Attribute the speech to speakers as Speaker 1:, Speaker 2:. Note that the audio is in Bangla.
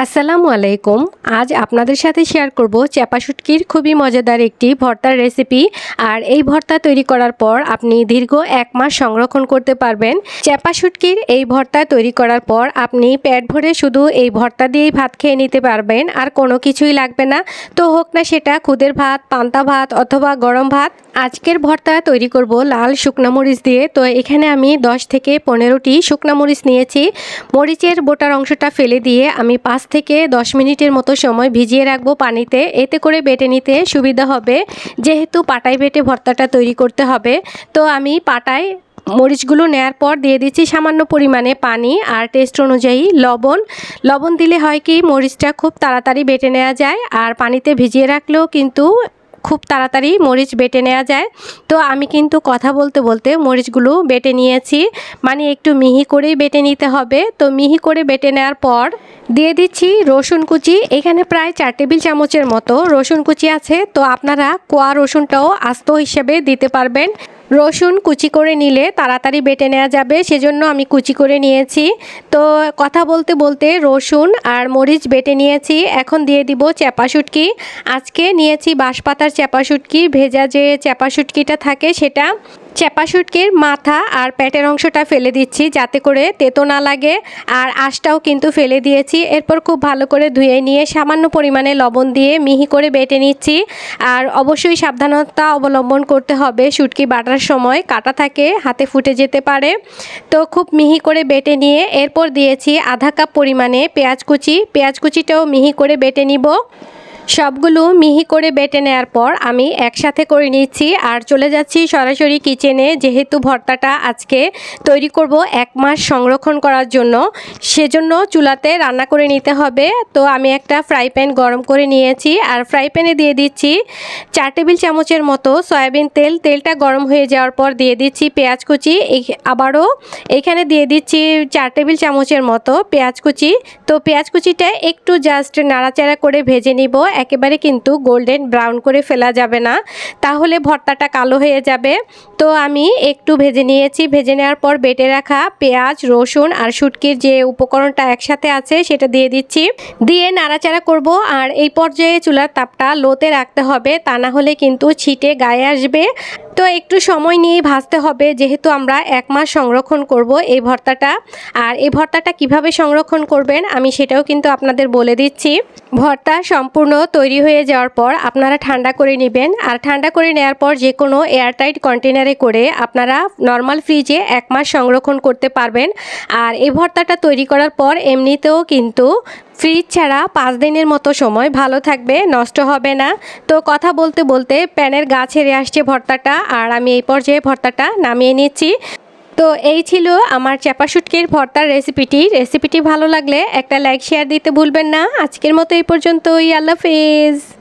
Speaker 1: আসসালামু আলাইকুম। আজ আপনাদের সাথে শেয়ার করব চাপা শুটকির খুবই মজাদার একটি ভর্তার রেসিপি। আর এই ভর্তা তৈরি করার পর আপনি দীর্ঘ এক মাস সংরক্ষণ করতে পারবেন। চাপা শুটকির এই ভর্তা তৈরি করার পর আপনি পেট ভরে শুধু এই ভর্তা দিয়েই ভাত খেয়ে নিতে পারবেন। আর কোনো কিছুই লাগবে না। তো হোক না সেটা খুদের ভাত, পান্তা ভাত অথবা গরম ভাত। আজকের ভর্তা তৈরি করব লাল শুকনা মরিচ দিয়ে। তো এখানে আমি 10 থেকে পনেরোটি শুকনা মরিচ নিয়েছি। মরিচের বোটার অংশটা ফেলে দিয়ে আমি পাঁচ থেকে দশ মিনিটের মতো সময় ভিজিয়ে রাখব পানিতে। এতে করে বেটে নিতে সুবিধা হবে। যেহেতু পাটায় বেটে ভর্তাটা তৈরি করতে হবে, তো আমি পাটায় মরিচগুলো নেয়ার পর দিয়ে দিচ্ছি সামান্য পরিমাণে পানি আর টেস্ট অনুযায়ী লবণ। লবণ দিলে হয় কি, মরিচটা খুব তাড়াতাড়ি বেটে নেওয়া যায় আর পানিতে ভিজিয়ে রাখলেও কিন্তু খুব তাড়াতাড়ি মরিচ বেটে নেওয়া যায়। তো আমি কিন্তু কথা বলতে বলতে মরিচগুলো বেটে নিয়েছি। মানে একটু মিহি করেই বেটে নিতে হবে। তো মিহি করে বেটে নেওয়ার পর দিয়ে দিচ্ছি রসুন কুচি। এখানে প্রায় চার টেবিল চামচের মতো রসুন কুচি আছে। তো আপনারা কোয়া রসুনটাও আস্ত হিসেবে দিতে পারবেন। রসুন কুচি করে নিলে তাড়াতাড়ি বেটে নেওয়া যাবে, সেজন্য আমি কুচি করে নিয়েছি। তো কথা বলতে বলতে রসুন আর মরিচ বেটে নিয়েছি, এখন দিয়ে দিব চ্যাপা শুটকি। আজকে নিয়েছি বাঁশপাতার চ্যাপা শুটকি, ভেজা যে চ্যাপা শুটকিটা থাকে সেটা। চ্যাপা শুটকির মাথা আর পেটের অংশটা ফেলে দিচ্ছি যাতে করে তেতো না লাগে আর আঁশটাও কিন্তু ফেলে দিয়েছি। এরপর খুব ভালো করে ধুয়ে নিয়ে সামান্য পরিমাণে লবণ দিয়ে মিহি করে বেটে নিচ্ছি। আর অবশ্যই সাবধানতা অবলম্বন করতে হবে শুটকি বাটার সময়। কাটা থাকে, হাতে ফুটে যেতে পারে। তো খুব মিহি করে বেটে নিয়ে এরপর দিয়েছি আধা কাপ পরিমাণে পেঁয়াজ কুচি। পেঁয়াজ কুচিটাও মিহি করে বেটে নিব। সবগুলো মিহি করে বেটে নেওয়ার পর আমি একসাথে করে নিচ্ছি আর চলে যাচ্ছি সরাসরি কিচেনে। যেহেতু ভর্তাটা আজকে তৈরি করব এক মাস সংরক্ষণ করার জন্য, সেজন্য চুলাতে রান্না করে নিতে হবে। তো আমি একটা ফ্রাই প্যান গরম করে নিয়েছি আর ফ্রাই প্যানে দিয়ে দিচ্ছি চার টেবিল চামচের মতো সয়াবিন তেল। তেলটা গরম হয়ে যাওয়ার পর দিয়ে দিচ্ছি পেঁয়াজ কুচি। আবারও এখানে দিয়ে দিচ্ছি চার টেবিল চামচের মতো পেঁয়াজ কুচি। তো পেঁয়াজ কুচিটা একটু জাস্ট নাড়াচাড়া করে ভেজে নিব। একেবারে কিন্তু গোল্ডেন ব্রাউন করে ফেলা যাবে না। তাহলে ভর্তাটা কালো হয়ে যাবে। তো আমি একটু ভেজে নিয়েছি। ভেজে নেওয়ার পর বেটে রাখা পেঁয়াজ, রসুন আর শুটকির যে উপকরণটা একসাথে আছে সেটা দিয়ে দিচ্ছি। দিয়ে নাড়াচাড়া করব আর এই পর্যায়ে চুলার তাপটা লোতে রাখতে হবে। তা না হলে কিন্তু ছিটে গায়ে আসবে। তো একটু সময় নিয়ে ভাজতে হবে, যেহেতু আমরা এক মাস সংরক্ষণ করব এই ভর্তাটা। আর এই ভর্তাটা কীভাবে সংরক্ষণ করবেন আমি সেটাও কিন্তু আপনাদের বলে দিচ্ছি। ভর্তা সম্পূর্ণ তৈরি হয়ে যাওয়ার পর আপনারা ঠান্ডা করে নেবেন। আর ঠান্ডা করে নেওয়ার পর যে কোনো এয়ারটাইট কন্টেনারে করে আপনারা নর্মাল ফ্রিজে এক মাস সংরক্ষণ করতে পারবেন। আর এই ভর্তাটা তৈরি করার পর এমনিতেও কিন্তু ফ্রিজ ছাড়া পাঁচ দিনের মতো সময় ভালো থাকবে, নষ্ট হবে না। তো কথা বলতে বলতে প্যানের গা ছেড়ে আসছে ভর্তাটা, আর আমি এই পর্যায়ে ভর্তাটা নামিয়ে নিচ্ছি। তো এই ছিল আমার চাপা শুটকির ভর্তার রেসিপিটি। রেসিপিটি ভালো লাগলে একটা লাইক, শেয়ার দিতে ভুলবেন না। আজকের মতো এই পর্যন্তই। আল্লাহ হাফেজ।